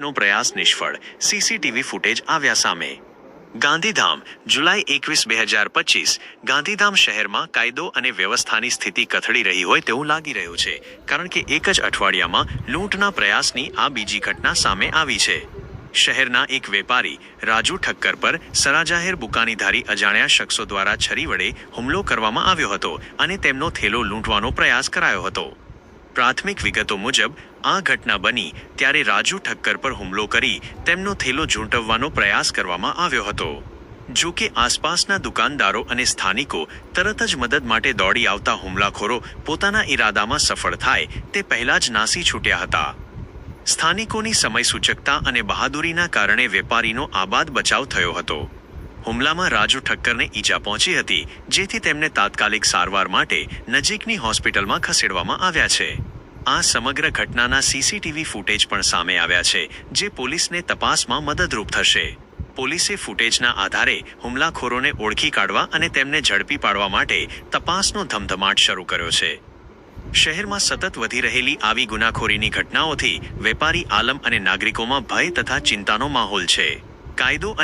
નો પ્રયાસ નિષ્ફળ. CCTV footage આવ્યા સામે. ગાંધીધામ, જુલાઈ એકવીસ, બે હજાર પચીસ. ગાંધીધામ શહેરમાં કાયદો અને વ્યવસ્થાની સ્થિતિ કથળી રહી હોય તેવું લાગી રહ્યું છે. કારણ કે એક જ અઠવાડિયામાં લૂંટના પ્રયાસની આ બીજી ઘટના સામે આવી છે. શહેરના એક વેપારી, રાજુ ઠક્કર પર સરાજાહેર બુકાનીધારી અજાણ્યા શખ્સો દ્વારા છરી વડે હુમલો કરવામાં આવ્યો હતો અને તેમનો થેલો લૂંટવાનો પ્રયાસ કરાયો હતો. પ્રાથમિક વિગતો મુજબ આ ઘટના બની ત્યારે રાજુ ઠક્કર પર હુમલો કરી તેમનો થેલો ઝૂંટવવાનો પ્રયાસ કરવામાં આવ્યો હતો. જો કે આસપાસના દુકાનદારો અને સ્થાનિકો તરત જ મદદ માટે દોડી આવતા હુમલાખોરો પોતાના ઈરાદામાં સફળ થાય તે પહેલાં જ નાસી છૂટ્યા હતા. સ્થાનિકોની સમય સૂચકતા અને બહાદુરીના કારણે વેપારીનો આબાદ બચાવ થયો હતો. હુમલામાં રાજુ ઠક્કરને ઈજા પહોંચી હતી, જેથી તેમને તાત્કાલિક સારવાર માટે નજીકની હોસ્પિટલમાં ખસેડવામાં આવ્યા છે. આ સમગ્ર ઘટનાના સીસીટીવી ફૂટેજ પણ સામે આવ્યા છે, જે પોલીસને તપાસમાં મદદરૂપ થશે. પોલીસે ફૂટેજના આધારે હુમલાખોરોને ઓળખી કાઢવા અને તેમને ઝડપી પાડવા માટે તપાસનો ધમધમાટ શરૂ કર્યો છે. શહેરમાં સતત વધી રહેલી આવી ગુનાખોરીની ઘટનાઓથી વેપારી આલમ અને નાગરિકોમાં ભય તથા ચિંતાનો માહોલ છે. કાયદો